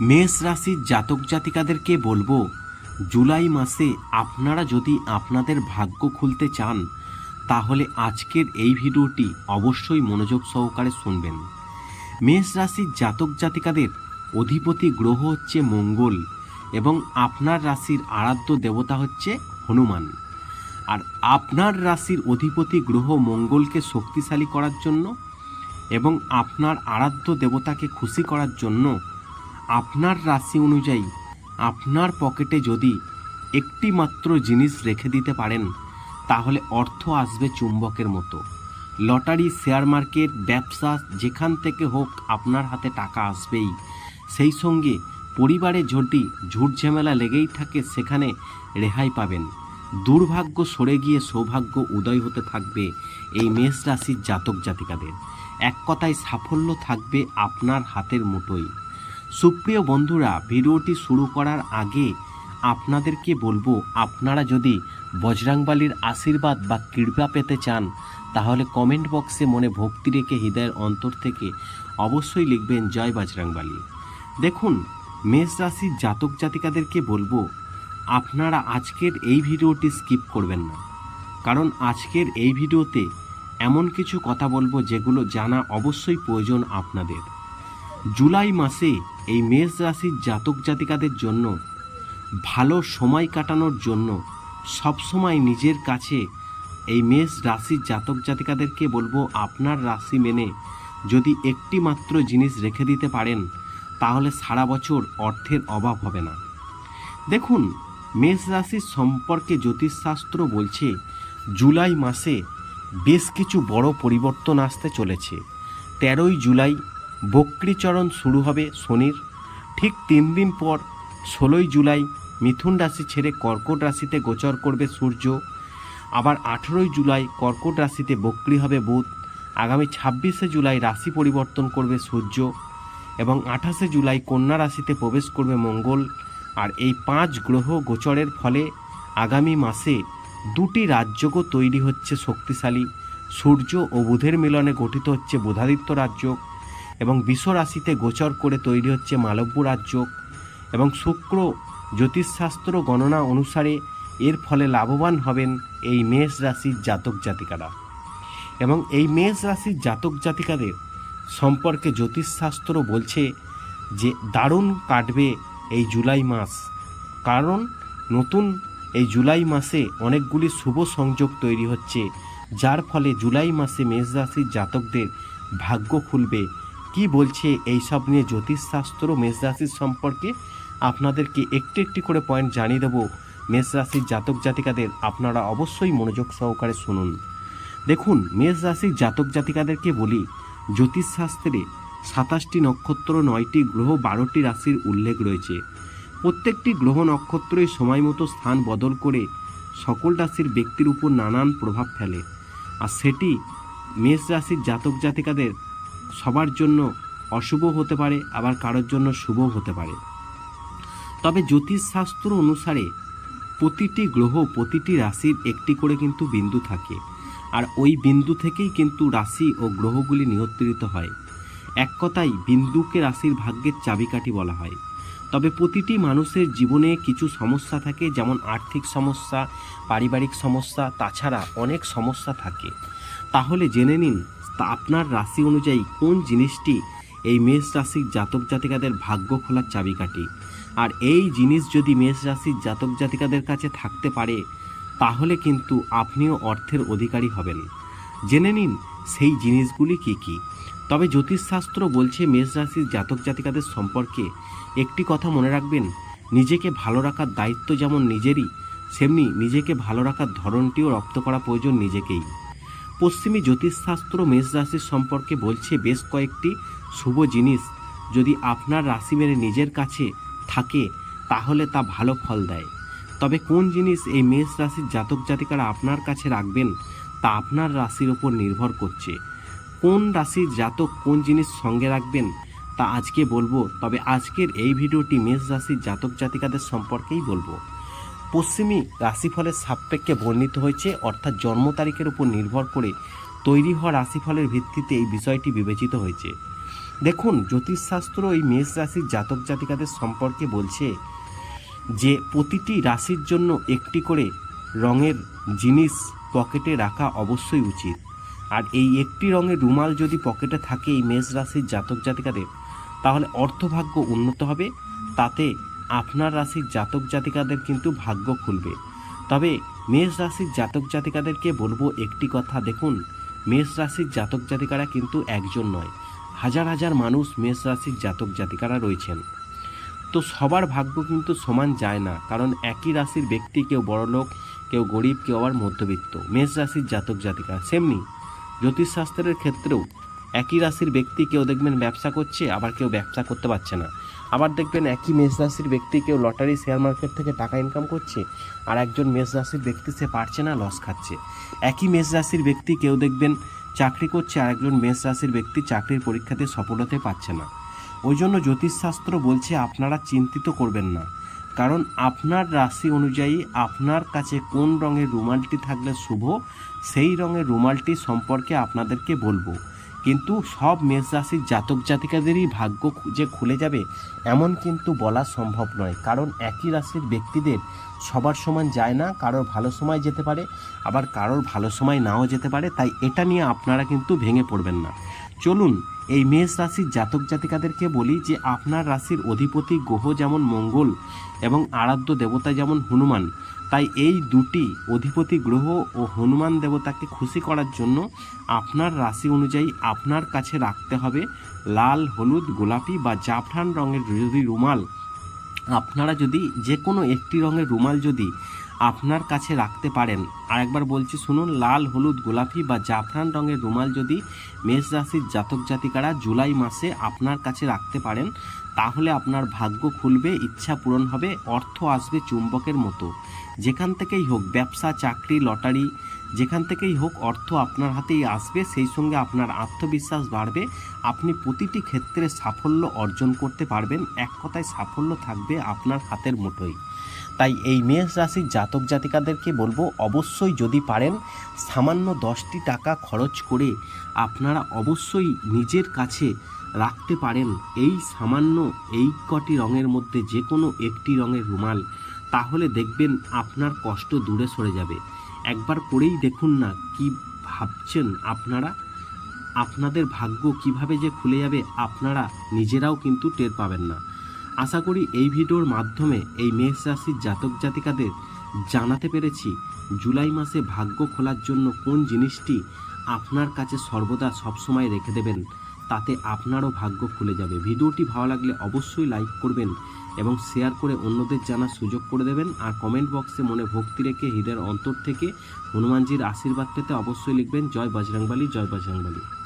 মেষ রাশির জাতক জাতিকাদেরকে বলব, জুলাই মাসে আপনারা যদি আপনাদের ভাগ্য খুলতে চান, তাহলে আজকের এই ভিডিওটি অবশ্যই মনোযোগ সহকারে শুনবেন। মেষ রাশির জাতক জাতিকাদের অধিপতি গ্রহ হচ্ছে মঙ্গল এবং আপনার রাশির আরাধ্য দেবতা হচ্ছে হনুমান। আর আপনার রাশির অধিপতি গ্রহ মঙ্গলকে শক্তিশালী করার জন্য এবং আপনার আরাধ্য দেবতাকে খুশি করার জন্য আপনার রাশি অনুযায়ী আপনার পকেটে যদি একটি মাত্র জিনিস রেখে দিতে পারেন, তাহলে অর্থ আসবে চুম্বকের মতো। লটারি, শেয়ার মার্কেট, ব্যবসা, যেখান থেকে হোক আপনার হাতে টাকা আসবেই। সেই সঙ্গে পরিবারে যদি ঝুট ঝামেলা লেগেই থাকে, সেখানে রেহাই পাবেন। দুর্ভাগ্য সরে গিয়ে সৌভাগ্য উদয় হতে থাকবে এই মেষ রাশির জাতক জাতিকাদের এক কথায় সাফল্য থাকবে আপনার হাতের মুঠোয়। সুপ্রিয় বন্ধুরা, ভিডিওটি শুরু করার আগে আপনাদেরকে বলব, আপনারা যদি বজরাংবালির আশীর্বাদ বা কৃপা পেতে চান, তাহলে কমেন্ট বক্সে মনে ভক্তি রেখে হৃদয়ের অন্তর থেকে অবশ্যই লিখবেন, জয় বজরাংবালি। দেখুন, মেষ রাশির জাতক জাতিকাদেরকে বলব, আপনারা আজকের এই ভিডিওটি স্কিপ করবেন না। কারণ আজকের এই ভিডিওতে এমন কিছু কথা বলব, যেগুলো জানা অবশ্যই প্রয়োজন আপনাদের। জুলাই মাসে এই মেষ রাশির জাতক জাতিকাদের জন্য, ভালো সময় কাটানোর জন্য সবসময় নিজের কাছে এই মেষ রাশির জাতক জাতিকাদেরকে বলব, আপনার রাশি মেনে যদি একটি মাত্র জিনিস রেখে দিতে পারেন, তাহলে সারা বছর অর্থের অভাব হবে না। দেখুন, মেষ রাশির সম্পর্কে জ্যোতিষশাস্ত্র বলছে, জুলাই মাসে বেশ কিছু বড় পরিবর্তন আসতে চলেছে। তেরোই জুলাই বক্রীচরণ শুরু হবে শনির। ঠিক তিন দিন পর, ষোলোই জুলাই মিথুন রাশি ছেড়ে কর্কট রাশিতে গোচর করবে সূর্য। আবার আঠেরোই জুলাই কর্কট রাশিতে বক্রী হবে বুধ। আগামী ছাব্বিশে জুলাই রাশি পরিবর্তন করবে সূর্য এবং আঠাশে জুলাই কন্যা রাশিতে প্রবেশ করবে মঙ্গল। আর এই পাঁচ গ্রহ গোচরের ফলে আগামী মাসে দুটি রাজ্যকও তৈরি হচ্ছে শক্তিশালী। সূর্য ও বুধের মিলনে গঠিত হচ্ছে বুধাদিত্য রাজ্য এবং বিশ্ব রাশিতে গোচর করে তৈরি হচ্ছে মালব্য রাজ্য এবং শুক্র জ্যোতিষশাস্ত্র গণনা অনুসারে এর ফলে লাভবান হবেন এই মেষ রাশির জাতক জাতিকারা। এবং এই মেষ রাশির জাতক জাতিকাদের সম্পর্কে জ্যোতিষশাস্ত্র বলছে যে দারুণ কাটবে এই জুলাই মাস। কারণ নতুন এই জুলাই মাসে অনেকগুলি শুভ সংযোগ তৈরি হচ্ছে, যার ফলে জুলাই মাসে মেষ রাশির জাতকদের ভাগ্য খুলবে কি বলছে এই সব নিয়ে জ্যোতিষশাস্ত্র মেষ রাশির সম্পর্কে আপনাদেরকে একটি একটি করে পয়েন্ট জানিয়ে দেবো। মেষ রাশির জাতক জাতিকাদের আপনারা অবশ্যই মনোযোগ সহকারে শুনুন। দেখুন, মেষ রাশির জাতক জাতিকাদেরকে বলি, জ্যোতিষশাস্ত্রে সাতাশটি নক্ষত্র, নয়টি গ্রহ, বারোটি রাশির উল্লেখ রয়েছে। প্রত্যেকটি গ্রহ নক্ষত্রই সময় মতো স্থান বদল করে সকল রাশির ব্যক্তির উপর নানান প্রভাব ফেলে। আর সেটি মেষ রাশির জাতক জাতিকাদের সবার জন্য অশুভ হতে পারে, আবার কারোর জন্য শুভ হতে পারে। তবে জ্যোতিষশাস্ত্র অনুসারে প্রতিটি গ্রহ প্রতিটি রাশির একটি করে কিন্তু বিন্দু থাকে। আর ওই বিন্দু থেকেই কিন্তু রাশি ও গ্রহগুলি নিয়ন্ত্রিত হয়। এক কথায় বিন্দুকে রাশির ভাগ্যের চাবিকাঠি বলা হয়। তবে প্রতিটি মানুষের জীবনে কিছু সমস্যা থাকে, যেমন আর্থিক সমস্যা, পারিবারিক সমস্যা, তাছাড়া অনেক সমস্যা থাকে। তাহলে জেনে নিন তা আপনার রাশি অনুযায়ী কোন জিনিসটি এই মেষ রাশির জাতক জাতিকাদের ভাগ্য খোলার চাবিকাঠি? আর এই জিনিস যদি মেষ রাশির জাতক জাতিকাদের কাছে থাকতে পারে, তাহলে কিন্তু আপনিও অর্থের অধিকারী হবেন। জেনে নিন সেই জিনিসগুলি কি কি। তবে জ্যোতিষশাস্ত্র বলছে মেষ রাশির জাতক জাতিকাদের সম্পর্কে একটি কথা মনে রাখবেন, নিজেকে ভালো রাখার দায়িত্ব যেমন নিজেরই, সেমনি নিজেকে ভালো রাখার ধরনটিও রপ্ত করা প্রয়োজন নিজেকেই। পশ্চিমী জ্যোতিষশাস্ত্র মেষ রাশির সম্পর্কে বলছে বেশ কয়েকটি শুভ জিনিস। যদি আপনার রাশি মেনে নিজের কাছে থাকে, তাহলে তা ভালো ফল দেয়। তবে কোন জিনিস এই মেষ রাশির জাতক জাতিকারা আপনার কাছে রাখবেন, তা আপনার রাশির ওপর নির্ভর করছে। কোন রাশির জাতক কোন জিনিস সঙ্গে রাখবেন, তা আজকে বলব, তবে আজকের এই ভিডিওটি মেষ রাশির জাতক জাতিকাদের সম্পর্কেই বলব। পশ্চিমী রাশিফলের সাপেক্ষে বর্ণিত হয়েছে, অর্থাৎ জন্ম তারিখের উপর নির্ভর করে তৈরি হওয়া রাশিফলের ভিত্তিতে এই বিষয়টি বিবেচিত হয়েছে। দেখুন, জ্যোতিষশাস্ত্র এই মেষ রাশির জাতক জাতিকাদের সম্পর্কে বলছে যে, প্রতিটি রাশির জন্য একটি করে রঙের জিনিস পকেটে রাখা অবশ্যই উচিত। আর এই একটি রঙের রুমাল যদি পকেটে থাকে এই মেষ রাশির জাতক জাতিকাদের, তাহলে অর্থভাগ্য উন্নত হবে। তাতে আপনার রাশির জাতক জাতিকাদের কিন্তু ভাগ্য খুলবে। তবে মেষ রাশির জাতক জাতিকাদেরকে বলব একটি কথা, দেখুন, মেষ রাশির জাতক জাতিকারা কিন্তু একজন নয়। হাজার হাজার মানুষ মেষ রাশির জাতক জাতিকারা রয়েছেন। তো সবার ভাগ্য কিন্তু সমান যায় না, কারণ একই রাশির ব্যক্তি কেউ বড়লোক কেউ গরিব, কেউ আবার মধ্যবিত্ত। মেষ রাশির জাতক জাতিকা, সেমনি জ্যোতিষশাস্ত্রের ক্ষেত্রেও একই রাশির ব্যক্তি কেউ দেখবেন ব্যবসা করছে, আবার কেউ ব্যবসা করতে পারছে না। আবার দেখবেন একই মেষ রাশির ব্যক্তি কেউ লটারি শেয়ার মার্কেট থেকে টাকা ইনকাম করছে, আর একজন মেষ রাশির ব্যক্তি সে পারছে না লস খাচ্ছে। একই মেষ রাশির ব্যক্তি কেউ দেখবেন চাকরি করছে, আর একজন মেষ রাশির ব্যক্তি চাকরির পরীক্ষাতে সফল হতে পারছে না। ওই জন্য জ্যোতিষশাস্ত্র বলছে, আপনারা চিন্তিত করবেন না। কারণ আপনার রাশি অনুযায়ী আপনার কাছে কোন রঙের রুমালটি থাকলে শুভ, সেই রঙের রুমালটি সম্পর্কে আপনাদেরকে বলব। কিন্তু সব মেষ রাশির জাতক জাতিকাদেরই ভাগ্য যে খুলে যাবে, এমন কিন্তু বলা সম্ভব নয়। কারণ একই রাশির ব্যক্তিদের সবার সমান যায় না, কারোর ভালো সময় যেতে পারে, আবার কারোর ভালো সময় নাও যেতে পারে, তাই এটা নিয়ে আপনারা কিন্তু ভেঙে পড়বেন না। চলুন, এই মেষ রাশির জাতক জাতিকাদেরকে বলি যে, আপনার রাশির অধিপতি গ্রহ যেমন মঙ্গল এবং আরাধ্য দেবতা যেমন হনুমান তাই এই দুটি অধিপতি গ্রহ ও হনুমান দেবতাকে খুশি করার জন্য আপনার রাশি অনুযায়ী আপনার কাছে রাখতে হবে লাল, হলুদ, গোলাপি বা জাফরান রঙের যদি রুমাল। আপনারা যদি যে কোনো একটি রঙের রুমাল যদি আপনার কাছে রাখতে পারেন। আরেকবার বলছি শুনুন, লাল, হলুদ, গোলাপি বা জাফরান রঙের রুমাল যদি মেষ রাশির জাতক জাতিকারা জুলাই মাসে আপনার কাছে রাখতে পারেন, তাহলে আপনার ভাগ্য খুলবে, ইচ্ছা পূরণ হবে, অর্থ আসবে চুম্বকের মতো। যেখান থেকেই হোক, ব্যবসা, চাকরি, লটারি যেখান থেকেই হোক অর্থ আপনার হাতেই আসবে, সেই সঙ্গে আপনার আত্মবিশ্বাস বাড়বে। আপনি প্রতিটি ক্ষেত্রে সাফল্য অর্জন করতে পারবেন। এক কথায় সাফল্য থাকবে আপনার হাতের মুঠোয়। তাই এই মেষ রাশির জাতক জাতিকাদেরকে বলব, অবশ্যই যদি পারেন সামান্য দশটি টাকা খরচ করে আপনারা অবশ্যই নিজের কাছে রাখতে পারেন এই সামান্য এই কটি রঙের মধ্যে যে কোনো একটি রঙের রুমাল। তাহলে দেখবেন আপনার কষ্ট দূরে সরে যাবে। একবার করেই দেখুন না কি ভাবছেন আপনারা। আপনাদের ভাগ্য কীভাবে যে খুলে যাবে আপনারা নিজেরাও কিন্তু টের পাবেন না। আশা করি এই ভিডিওর মাধ্যমে এই মেষ রাশির জাতক জাতিকাদের জানাতে পেরেছি জুলাই মাসে ভাগ্য খোলার জন্য কোন জিনিসটি আপনার কাছে সর্বদা সবসময় রেখে দেবেন। তাতে আপনারও ভাগ্য খুলে যাবে। ভিডিওটি ভালো লাগলে অবশ্যই লাইক করবেন এবং শেয়ার করে অন্যদের জানার সুযোগ করে দেবেন। আর কমেন্ট বক্সে মনে ভক্তি রেখে হৃদয়ের অন্তর থেকে হনুমানজির আশীর্বাদ পেতে অবশ্যই লিখবেন, জয় বজরংবালী, জয় বজরংবলী।